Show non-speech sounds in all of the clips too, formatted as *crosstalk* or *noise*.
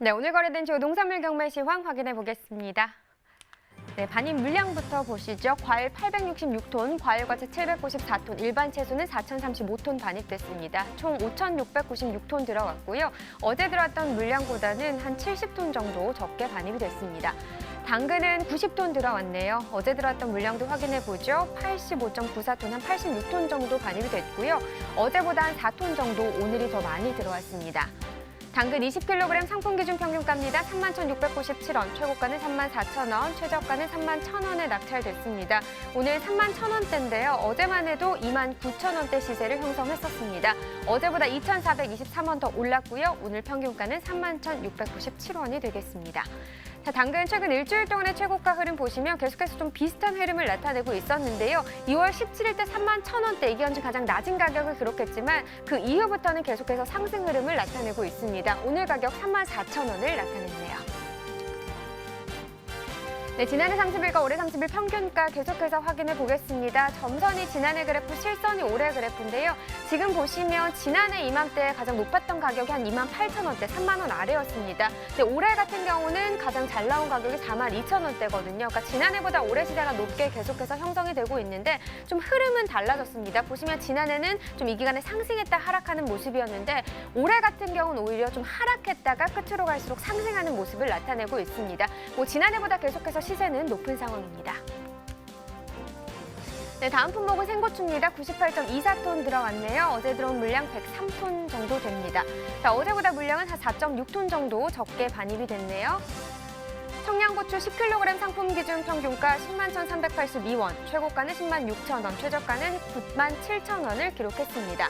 네, 오늘 거래된 주요 농산물 경매 시황 확인해 보겠습니다. 네, 반입 물량부터 보시죠. 과일 866톤, 과일과채 794톤, 일반 채소는 4,035톤 반입됐습니다. 총 5,696톤 들어갔고요. 어제 들어왔던 물량보다는 한 70톤 정도 적게 반입이 됐습니다. 당근은 90톤 들어왔네요. 어제 들어왔던 물량도 확인해 보죠. 85.94톤, 한 86톤 정도 반입이 됐고요. 어제보다 한 4톤 정도 오늘이 더 많이 들어왔습니다. 당근 20kg 상품 기준 평균가입니다. 31,697원, 최고가는 34,000원, 최저가는 31,000원에 낙찰됐습니다. 오늘 31,000원대인데요. 어제만 해도 29,000원대 시세를 형성했었습니다. 어제보다 2,423원 더 올랐고요. 오늘 평균가는 31,697원이 되겠습니다. 자, 당근 최근 일주일 동안의 최고가 흐름 보시면 계속해서 좀 비슷한 흐름을 나타내고 있었는데요. 2월 17일 때 3만 1,000원대 이게 현재 가장 낮은 가격을 기록했지만 그 이후부터는 계속해서 상승 흐름을 나타내고 있습니다. 오늘 가격 3만 4,000원을 나타냈네요. 네, 지난해 30일과 올해 30일 평균가 계속해서 확인해 보겠습니다. 점선이 지난해 그래프, 실선이 올해 그래프인데요. 지금 보시면 지난해 이맘때 가장 높았던 가격이 한 2만 8천 원대, 3만 원 아래였습니다. 근데 올해 같은 경우는 가장 잘 나온 가격이 4만 2천 원대거든요. 그러니까 지난해보다 올해 시세가 높게 계속해서 형성이 되고 있는데 좀 흐름은 달라졌습니다. 보시면 지난해는 좀 이 기간에 상승했다 하락하는 모습이었는데 올해 같은 경우는 오히려 좀 하락했다가 끝으로 갈수록 상승하는 모습을 나타내고 있습니다. 뭐 지난해보다 계속해서 시세는 높은 상황입니다. 네, 다음 품목은 생고추입니다. 98.24톤 들어왔네요. 어제 들어온 물량 103톤 정도 됩니다. 자, 어제보다 물량은 한 4.6톤 정도 적게 반입이 됐네요. 청양고추 10kg 상품 기준 평균가 10만 1,382원, 최고가는 10만 6천 원, 최저가는 9만 7천 원을 기록했습니다.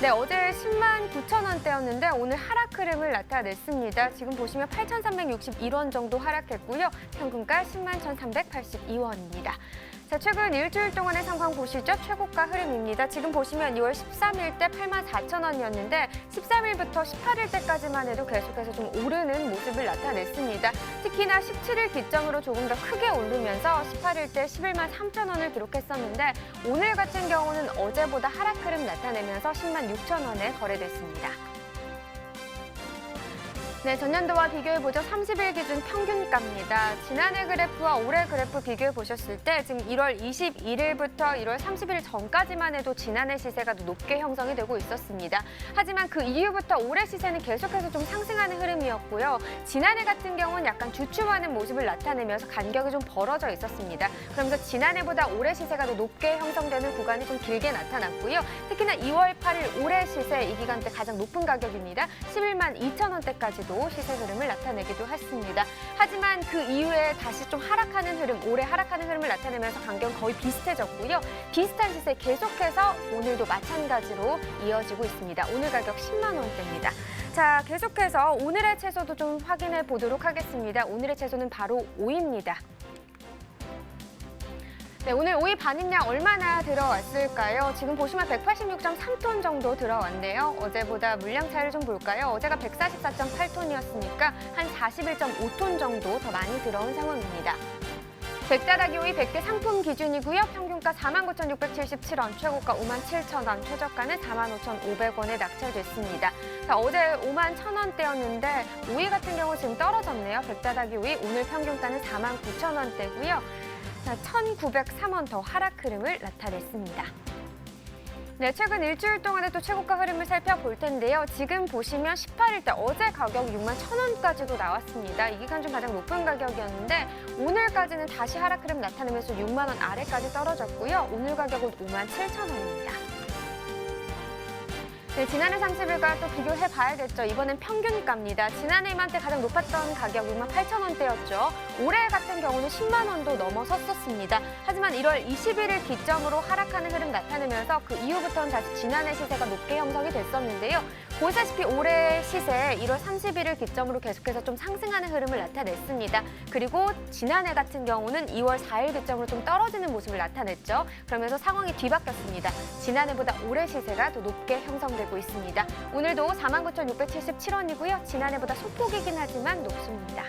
네, 어제 10만 9천 원대였는데 오늘 하락 흐름을 나타냈습니다. 지금 보시면 8,361원 정도 하락했고요. 평균가 10만 1,382원입니다. 자, 최근 일주일 동안의 상황 보시죠. 최고가 흐름입니다. 지금 보시면 2월 13일 때 8만 4천 원이었는데 13일부터 18일 때까지만 해도 계속해서 좀 오르는 모습을 나타냈습니다. 특히나 17일 기점으로 조금 더 크게 오르면서 18일 때 11만 3천 원을 기록했었는데 오늘 같은 경우는 어제보다 하락 흐름 나타내면서 10만 6천 원에 거래됐습니다. 네, 전년도와 비교해보죠. 30일 기준 평균가입니다. 지난해 그래프와 올해 그래프 비교해 보셨을 때 지금 1월 21일부터 1월 30일 전까지만 해도 지난해 시세가 더 높게 형성이 되고 있었습니다. 하지만 그 이후부터 올해 시세는 계속해서 좀 상승하는 흐름이었고요. 지난해 같은 경우는 약간 주춤하는 모습을 나타내면서 간격이 좀 벌어져 있었습니다. 그러면서 지난해보다 올해 시세가 더 높게 형성되는 구간이 좀 길게 나타났고요. 특히나 2월 8일 올해 시세 이 기간 때 가장 높은 가격입니다. 11만 2천 원대까지 도 시세 흐름을 나타내기도 했습니다. 하지만 그 이후에 다시 좀 하락하는 흐름, 올해 하락하는 흐름을 나타내면서 간격은 거의 비슷해졌고요. 비슷한 시세 계속해서 오늘도 마찬가지로 이어지고 있습니다. 오늘 가격 10만 원대입니다. 자, 계속해서 오늘의 채소도 좀 확인해 보도록 하겠습니다. 오늘의 채소는 바로 오이입니다. 네, 오늘 오이 반입량 얼마나 들어왔을까요? 지금 보시면 186.3톤 정도 들어왔네요. 어제보다 물량 차이를 좀 볼까요? 어제가 144.8톤이었으니까 한 41.5톤 정도 더 많이 들어온 상황입니다. 백다라기 오이 100개 상품 기준이고요. 평균가 49,677원, 최고가 57,000원, 최저가는 45,500원에 낙찰됐습니다. 자, 어제 5만 1,000원대였는데 오이 같은 경우 지금 떨어졌네요. 백다라기 오이 오늘 평균가는 49,000원대고요. 자, 1,903원 더 하락 흐름을 나타냈습니다. 네, 최근 일주일 동안의 또 최고가 흐름을 살펴볼 텐데요. 지금 보시면 18일 때 어제 가격이 6만 1,000원까지도 나왔습니다. 이 기간 중 가장 높은 가격이었는데 오늘까지는 다시 하락 흐름 나타내면서 6만 원 아래까지 떨어졌고요. 오늘 가격은 5만 7천 원입니다. 네, 지난해 30일과 또 비교해 봐야겠죠. 이번엔 평균가입니다. 지난해 이맘때 가장 높았던 가격 6만 8천 원대였죠. 올해 같은 경우는 10만 원도 넘어섰었습니다. 하지만 1월 21일 기점으로 하락하는 흐름 나타내면서 그 이후부터는 다시 지난해 시세가 높게 형성이 됐었는데요. 보시다시피 올해 시세 1월 31일 기점으로 계속해서 좀 상승하는 흐름을 나타냈습니다. 그리고 지난해 같은 경우는 2월 4일 기점으로 좀 떨어지는 모습을 나타냈죠. 그러면서 상황이 뒤바뀌었습니다. 지난해보다 올해 시세가 더 높게 형성되고 있습니다. 오늘도 49,677원이고요. 지난해보다 소폭이긴 하지만 높습니다.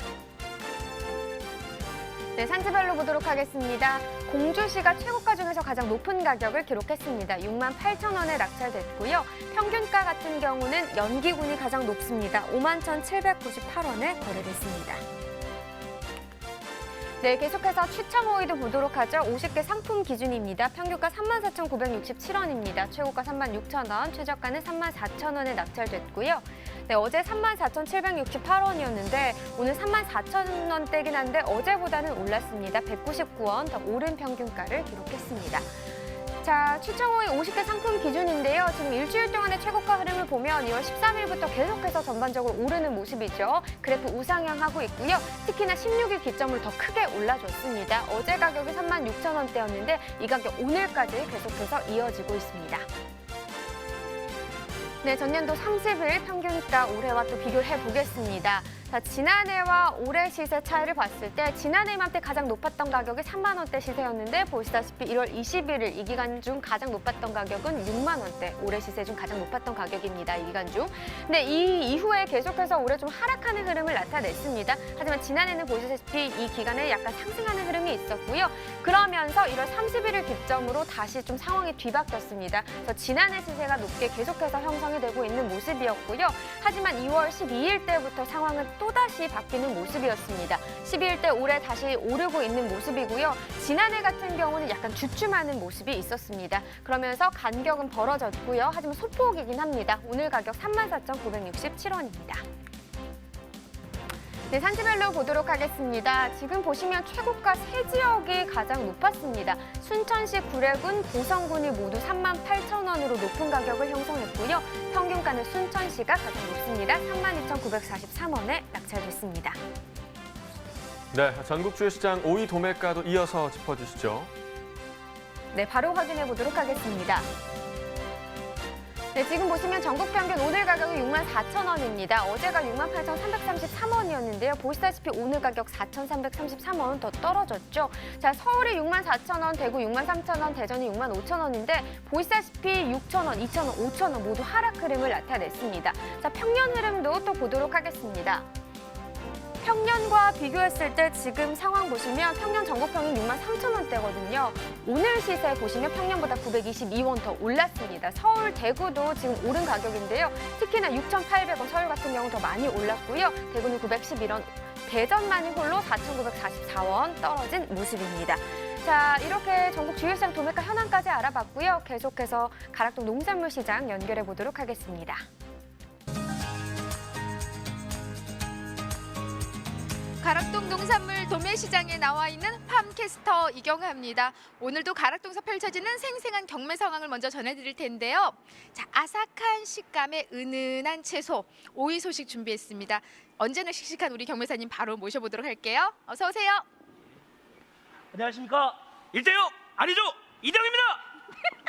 네, 산지별로 보도록 하겠습니다. 공주시가 최고가 중에서 가장 높은 가격을 기록했습니다. 6만 8천 원에 낙찰됐고요. 평균가 같은 경우는 연기군이 가장 높습니다. 5만 1,798원에 거래됐습니다. 네, 계속해서 추첨 호의도 보도록 하죠. 50개 상품 기준입니다. 평균가 34,967원입니다. 최고가 36,000원, 최저가는 34,000원에 낙찰됐고요. 네, 어제 34,768원이었는데 오늘 34,000원대긴 한데 어제보다는 올랐습니다. 199원 더 오른 평균가를 기록했습니다. 자, 후에 50개 상품 기준인데요. 지금 일주일 동안의 최고가 흐름을 보면 2월 13일부터 계속해서 전반적으로 오르는 모습이죠. 그래프 우상향하고 있고요. 특히나 16일 기점으로 더 크게 올라줬습니다. 어제 가격이 36,000원대였는데 이 가격 오늘까지 계속해서 이어지고 있습니다. 네, 전년도 30일 평균가 올해와 또 비교를 해보겠습니다. 자, 지난해와 올해 시세 차이를 봤을 때 지난해 이맘때 가장 높았던 가격이 3만 원대 시세였는데 보시다시피 1월 21일 이 기간 중 가장 높았던 가격은 6만 원대 올해 시세 중 가장 높았던 가격입니다. 이 기간 중. 근데 이 이후에 계속해서 올해 좀 하락하는 흐름을 나타냈습니다. 하지만 지난해는 보시다시피 이 기간에 약간 상승하는 흐름이 있었고요. 그러면서 1월 31일 기점으로 다시 좀 상황이 뒤바뀌었습니다. 그래서 지난해 시세가 높게 계속해서 형성이 되고 있는 모습이었고요. 하지만 2월 12일 때부터 상황은 또다시 바뀌는 모습이었습니다. 12일 때 올해 다시 오르고 있는 모습이고요. 지난해 같은 경우는 약간 주춤하는 모습이 있었습니다. 그러면서 간격은 벌어졌고요. 하지만 소폭이긴 합니다. 오늘 가격 34,967원입니다. 네, 산지별로 보도록 하겠습니다. 지금 보시면 최고가 세 지역이 가장 높았습니다. 순천시 구례군, 보성군이 모두 3만 8천 원으로 높은 가격을 형성했고요. 평균가는 순천시가 가장 높습니다. 3만 2,943원에 낙찰됐습니다. 네, 전국 주요 시장 5위 도매가도 이어서 짚어주시죠. 네, 바로 확인해 보도록 하겠습니다. 네, 지금 보시면 전국 평균 오늘 가격이 6만 4천 원입니다. 어제가 6만 8,333원이었는데요. 보시다시피 오늘 가격 4,333원 더 떨어졌죠. 자, 서울이 6만 4천 원, 대구 6만 3천 원, 대전이 6만 5천 원인데 보시다시피 6천 원, 2천 원, 5천 원 모두 하락 흐름을 나타냈습니다. 자, 평년 흐름도 또 보도록 하겠습니다. 평년과 비교했을 때 지금 상황 보시면 평년 전국평균 6만 3천 원대거든요. 오늘 시세 보시면 평년보다 922원 더 올랐습니다. 서울, 대구도 지금 오른 가격인데요. 특히나 6,800원 서울 같은 경우 더 많이 올랐고요. 대구는 911원, 대전만이 홀로 4,944원 떨어진 모습입니다. 자, 이렇게 전국 주요 시장 도매가 현황까지 알아봤고요. 계속해서 가락동 농산물 시장 연결해 보도록 하겠습니다. 가락동 농산물 도매시장에 나와 있는 팜캐스터 이경아입니다. 오늘도 가락동에서 펼쳐지는 생생한 경매 상황을 먼저 전해드릴 텐데요. 자, 아삭한 식감의 은은한 채소 오이 소식 준비했습니다. 언제나 씩씩한 우리 경매사님 바로 모셔보도록 할게요. 어서 오세요. 안녕하십니까 일대요 아니죠 이대영입니다.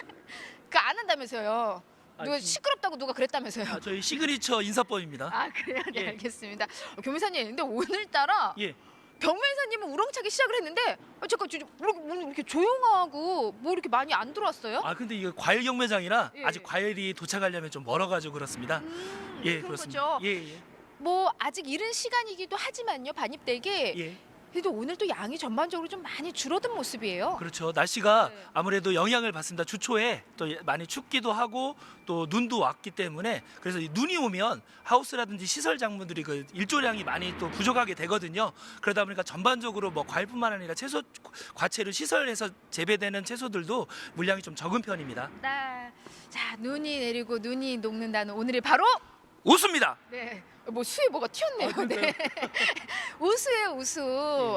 *laughs* 그 안 한다면서요. 아, 누가 지- 시끄럽다고 누가 그랬다면서요. 아, 저희 시그니처 인사법입니다. 아 그래요? 네 예. 알겠습니다. 어, 경매사님 근데 오늘따라 예. 경매사님은 우렁차게 시작을 했는데 아, 잠깐 저, 저, 이렇게, 오늘 이렇게 조용하고 뭐 이렇게 많이 안 들어왔어요? 아 근데 이거 과일 경매장이라 예. 아직 과일이 도착하려면 좀 멀어가지고 그렇습니다. 음, 예 그런 그렇습니다. 거죠. 예 예. 뭐 아직 이른 시간이기도 하지만요 반입되게 예. 그래도 오늘 또 양이 전반적으로 좀 많이 줄어든 모습이에요. 그렇죠. 날씨가 네. 아무래도 영향을 받습니다. 주초에 또 예- 많이 춥기도 하고 또 눈도 왔기 때문에 그래서 이 눈이 오면 하우스라든지 시설 작물들이 그 일조량이 많이 또 부족하게 되거든요. 그러다 보니까 전반적으로 뭐 과일뿐만 아니라 채소 과채를 시설해서 재배되는 채소들도 물량이 좀 적은 편입니다. 네. 자 눈이 내리고 눈이 녹는다는 오늘이 바로 웃습니다. 네. 뭐 수에 뭐가 튀었네요. 네. *laughs* 우수예요, 우수.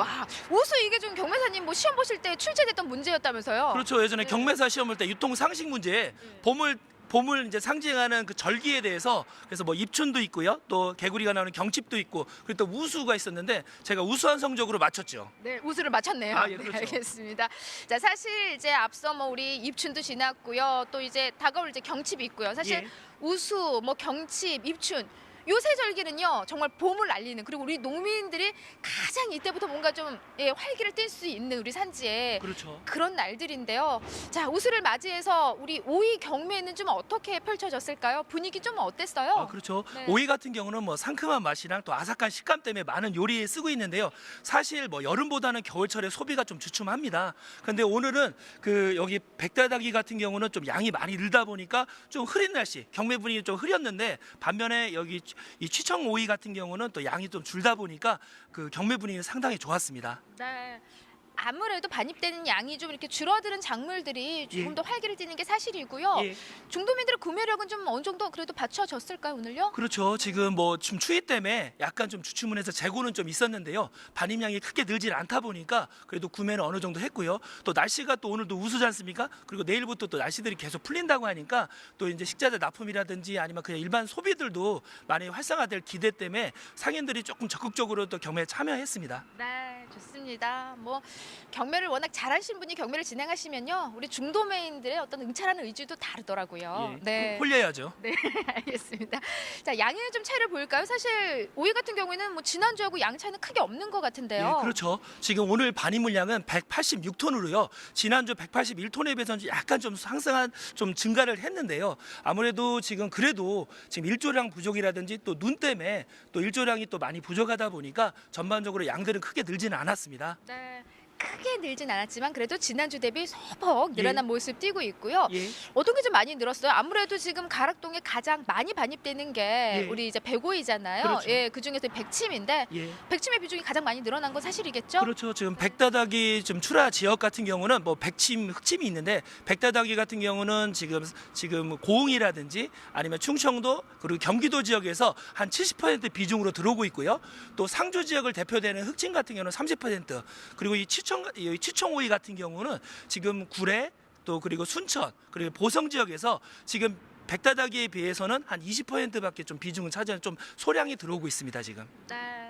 아, 우수 이게 좀 경매사님 뭐 시험 보실 때 출제됐던 문제였다면서요? 그렇죠. 예전에 네. 경매사 시험 볼 때 유통 상식 문제 봄을 봄을 이제 상징하는 그 절기에 대해서 그래서 뭐 입춘도 있고요. 또 개구리가 나오는 경칩도 있고 그리고 또 우수가 있었는데 제가 우수한 성적으로 맞췄죠. 네, 우수를 맞췄네요. 아, 예, 네, 그렇죠. 알겠습니다. 자, 사실 이제 앞서 뭐 우리 입춘도 지났고요. 또 이제 다가올 이제 경칩이 있고요. 사실 예. 우수, 뭐 경칩, 입춘 요새 절기는요 정말 봄을 알리는 그리고 우리 농민들이 가장 이때부터 뭔가 좀 예, 활기를 띨 수 있는 우리 산지에 그렇죠. 그런 날들인데요. 자 우수를 맞이해서 우리 오이 경매는 좀 어떻게 펼쳐졌을까요? 분위기 좀 어땠어요? 아, 그렇죠. 네. 오이 같은 경우는 뭐 상큼한 맛이랑 또 아삭한 식감 때문에 많은 요리에 쓰고 있는데요. 사실 뭐 여름보다는 겨울철에 소비가 좀 주춤합니다. 근데 오늘은 그 여기 백다다기 같은 경우는 좀 양이 많이 늘다 보니까 좀 흐린 날씨, 경매 분위기 좀 흐렸는데 반면에 여기 이 취청 오이 같은 경우는 또 양이 좀 줄다 보니까 그 경매 분위기는 상당히 좋았습니다. 네. 아무래도 반입되는 양이 좀 이렇게 줄어드는 작물들이 조금 예. 더 활기를 띠는 게 사실이고요. 예. 중도민들의 구매력은 좀 어느 정도 그래도 받쳐졌을까요 오늘요? 그렇죠. 지금 뭐 좀 추위 때문에 약간 좀 주춤을 해서 재고는 좀 있었는데요. 반입량이 크게 늘질 않다 보니까 그래도 구매는 어느 정도 했고요. 또 날씨가 또 오늘도 우수지 않습니까? 그리고 내일부터 또 날씨들이 계속 풀린다고 하니까 또 이제 식자재 납품이라든지 아니면 그냥 일반 소비들도 많이 활성화될 기대 때문에 상인들이 조금 적극적으로 또 경매에 참여했습니다. 네, 좋습니다. 뭐 경매를 워낙 잘하신 분이 경매를 진행하시면요, 우리 중도매인들의 어떤 응찰하는 의지도 다르더라고요. 예. 네, 홀려야죠. *laughs* 알겠습니다. 자, 양에 좀 차이를 보일까요? 사실 오이 같은 경우에는 뭐 지난주하고 양 차이는 크게 없는 것 같은데요. 예, 그렇죠. 지금 오늘 반입 물량은 186톤으로요. 지난주 181톤에 비해서는 약간 좀 상승한 좀 증가를 했는데요. 아무래도 지금 그래도 지금 일조량 부족이라든지 또 눈 때문에 또 일조량이 또 많이 부족하다 보니까 전반적으로 양들은 크게 늘지는 않았습니다. 네. 크게 늘진 않았지만 그래도 지난주 대비 소폭 늘어난 모습 띄고 있고요. 예. 어떤 게 좀 많이 늘었어요? 아무래도 지금 가락동에 가장 많이 반입되는 게 예. 우리 이제 백오이잖아요. 그렇죠. 예, 그 중에서 백침인데 예. 백침의 비중이 가장 많이 늘어난 건 사실이겠죠? 그렇죠. 지금 백다닥이 좀 출하 지역 같은 경우는 뭐 백침, 흑침이 있는데 백다닥이 같은 경우는 지금 지금 고흥이라든지 아니면 충청도 그리고 경기도 지역에서 한 70% 비중으로 들어오고 있고요. 또 상주 지역을 대표되는 흑침 같은 경우는 30% 그리고 이 치 청이 치청오이 같은 경우는 지금 구례 또 그리고 순천 그리고 보성 지역에서 지금 백다닥이에 비해서는 한 20%밖에 좀 비중을 차지하는 좀 소량이 들어오고 있습니다 지금. 네.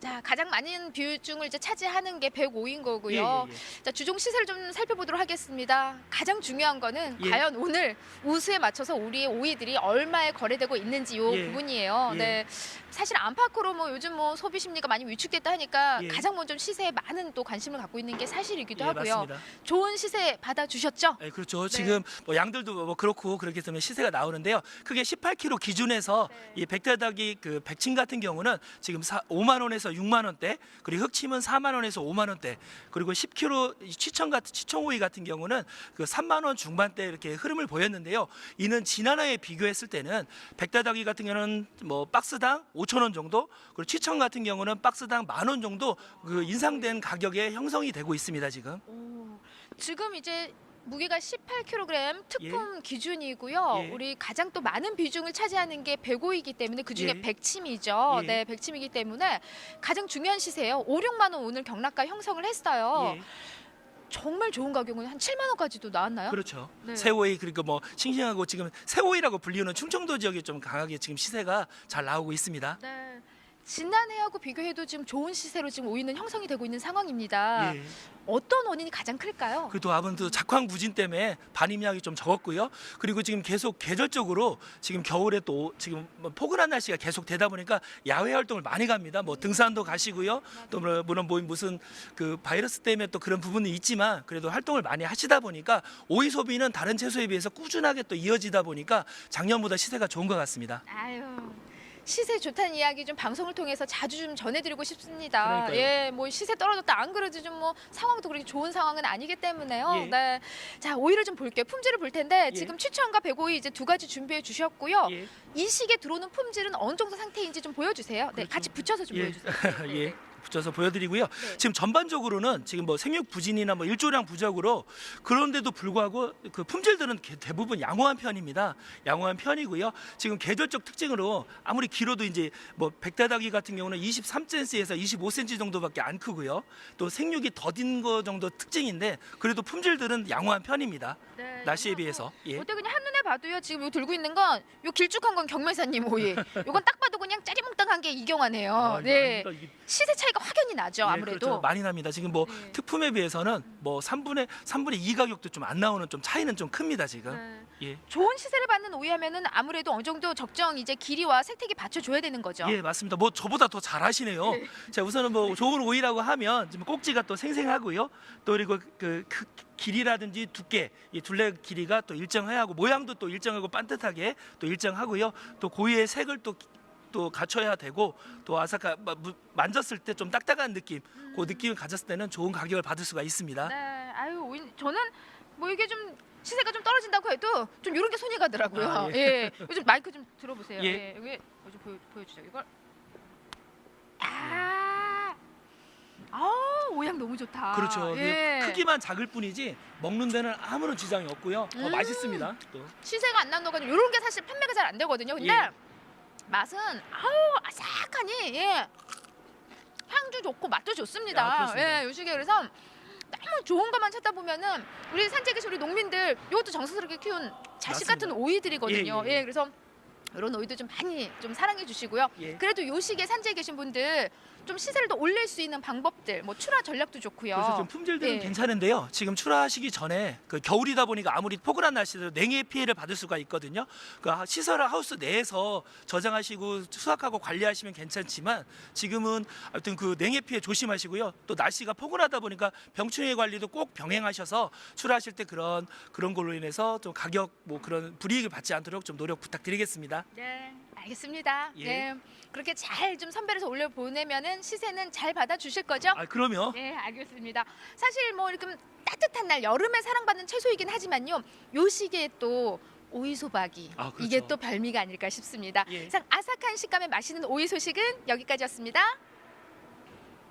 자, 가장 많은 비중을 이제 차지하는 게 105인 거고요. 예, 예, 예. 자, 주종 시세를 좀 살펴보도록 하겠습니다. 가장 중요한 거는 예. 과연 오늘 우수에 맞춰서 우리의 오이들이 얼마에 거래되고 있는지 요 예. 부분이에요. 예. 네. 사실 안팎으로 뭐 요즘 뭐 소비 심리가 많이 위축됐다 하니까 예. 가장 먼저 시세에 많은 또 관심을 갖고 있는 게 사실이기도 예, 하고요. 맞습니다. 좋은 시세 받아 주셨죠? 네, 그렇죠. 네. 지금 뭐 양들도 뭐 그렇고 그렇기 때문에 시세가 나오는데요. 크게 18kg 기준에서 네. 이 백다닥이 그 백친 같은 경우는 지금 사, 5만 원에서 6만 원대, 그리고 흑침은 4만 원에서 5만 원대, 그리고 10kg 이 치청 같은 치청오이 같은 경우는 그 3만 원 중반대 이렇게 흐름을 보였는데요. 이는 지난해에 비교했을 때는 백다닥이 같은 경우는 뭐 박스당 5천 원 정도, 그리고 치청 같은 경우는 박스당 만 원 정도 그 인상된 가격에 형성이 되고 있습니다 지금. 오, 지금 이제 무게가 18kg 특품 기준이고요. 예. 우리 가장 또 많은 비중을 차지하는 게 백오이기 때문에 그 중에 예. 백침이죠. 예. 네, 백침이기 때문에 가장 중요한 시세예요. 5, 6만 원 오늘 경락가 형성을 했어요. 예. 정말 좋은 가격은 한 7만 원까지도 나왔나요? 그렇죠. 네. 새오이 그리고 뭐 싱싱하고 지금 새오이라고 불리는 충청도 지역이 좀 강하게 지금 시세가 잘 나오고 있습니다. 네. 지난해하고 비교해도 지금 좋은 시세로 지금 오이는 형성이 되고 있는 상황입니다. 예. 어떤 원인이 가장 클까요? 그래도 아무래도 작황 부진 때문에 반입량이 좀 적었고요. 그리고 지금 계속 계절적으로 지금 겨울에 또 지금 뭐 포근한 날씨가 계속 되다 보니까 야외 활동을 많이 갑니다. 뭐 등산도 가시고요. 또 뭐- 물론 뭐 무슨 그 바이러스 때문에 또 그런 부분은 있지만 그래도 활동을 많이 하시다 보니까 오이 소비는 다른 채소에 비해서 꾸준하게 또 이어지다 보니까 작년보다 시세가 좋은 것 같습니다. 아유 시세 좋다는 이야기 좀 방송을 통해서 자주 좀 전해드리고 싶습니다. 그러니까요. 예, 뭐 시세 떨어졌다 안 그래도 좀 뭐 상황도 그렇게 좋은 상황은 아니기 때문에요. 예. 네, 자 오이를 좀 볼게요. 품질을 볼 텐데 예. 지금 추천과 백오이 이제 두 가지 준비해 주셨고요. 예. 이 시기에 들어오는 품질은 어느 정도 상태인지 좀 보여주세요. 네, 그렇죠. 같이 붙여서 좀 예. 보여주세요. *laughs* 예. 붙여서 보여드리고요. 네. 지금 전반적으로는 지금 뭐 생육 부진이나 뭐 일조량 부족으로 그런데도 불구하고 그 품질들은 개- 대부분 양호한 편입니다. 양호한 편이고요. 지금 계절적 특징으로 아무리 길어도 이제 뭐 백다닥이 같은 경우는 23cm에서 25cm 정도밖에 안 크고요. 또 생육이 더딘 거 정도 특징인데 그래도 품질들은 양호한 편입니다. 네, 날씨에 이거 비해서. 예. 어때 그냥 한눈에 봐도요. 지금 요 들고 있는 건 요 길쭉한 건 경매사님 오이. 요건 딱 봐도 그냥 짜리몽땅한 게 이경화네요. 아, 이거 네. 이게 시세 차이 차이가 확연히 나죠. 예, 아무래도. 그렇죠. 많이 납니다. 지금 뭐 네. 특품에 비해서는 뭐 3분의 3분의 2 가격도 좀 안 나오는 좀 차이는 좀 큽니다 지금. 네. 예. 좋은 시세를 받는 오이 하면은 아무래도 어느 정도 적정 이제 길이와 색택이 받쳐줘야 되는 거죠. 예, 맞습니다. 뭐 저보다 더 잘하시네요. 자, 우선은 뭐 좋은 오이라고 하면 지금 꼭지가 또 생생하고요. 또 그리고 그, 그 길이라든지 두께, 이 둘레 길이가 또 일정해야 하고 모양도 또 일정하고 반듯하게 또 일정하고요. 또 고유의 색을 또 또 갖춰야 되고 또 아사카 만졌을 때 좀 딱딱한 느낌, 그 느낌을 가졌을 때는 좋은 가격을 받을 수가 있습니다. 네, 아유 저는 뭐 이게 좀 시세가 좀 떨어진다고 해도 좀 이런 게 손이 가더라고요. 아, 예. 예. 요즘 마이크 좀 들어보세요. 예. 예. 여기 좀 보여, 보여주죠. 이걸. 아, 아, 오양 너무 좋다. 그렇죠. 예. 크기만 작을 뿐이지 먹는 데는 아무런 지장이 없고요. 더 음. 맛있습니다. 또. 시세가 안 나는 거는 이런 게 사실 판매가 잘 안 되거든요. 근데 예. 맛은 아우 아삭하니 예. 향도 좋고 맛도 좋습니다. 아, 그렇습니다. 예, 요식에 그래서 너무 좋은 것만 찾다 보면은 우리 계신 우리 농민들 이것도 정성스럽게 키운 자식 맞습니다. 같은 오이들이거든요. 예, 예, 예, 예. 그래서 이런 오이도 좀 많이 좀 사랑해 주시고요. 예. 그래도 요식에 산지에 계신 분들 좀 시세를 더 올릴 수 있는 방법들, 뭐 출하 전략도 좋고요. 그래서 좀 품질들은 예. 괜찮은데요. 지금 출하하시기 전에 그 겨울이다 보니까 아무리 포근한 날씨도 냉해 피해를 받을 수가 있거든요. 그 하- 시설 하우스 내에서 저장하시고 수확하고 관리하시면 괜찮지만 지금은 하여튼 그 냉해 피해 조심하시고요. 또 날씨가 포근하다 보니까 병충해 관리도 꼭 병행하셔서 출하하실 때 그런 그런 걸로 인해서 좀 가격 뭐 그런 불이익을 받지 않도록 좀 노력 부탁드리겠습니다. 네, 알겠습니다. 예. 네, 그렇게 잘 좀 선별해서 올려 보내면은 시세는 잘 받아 주실 거죠? 아 그러면 네, 알겠습니다. 사실 뭐 이렇게 따뜻한 날 여름에 사랑받는 채소이긴 하지만요. 요 시기에 또 오이 소박이 아, 그렇죠. 이게 또 별미가 아닐까 싶습니다. 예. 이상 아삭한 식감의 맛있는 오이 소식은 여기까지였습니다.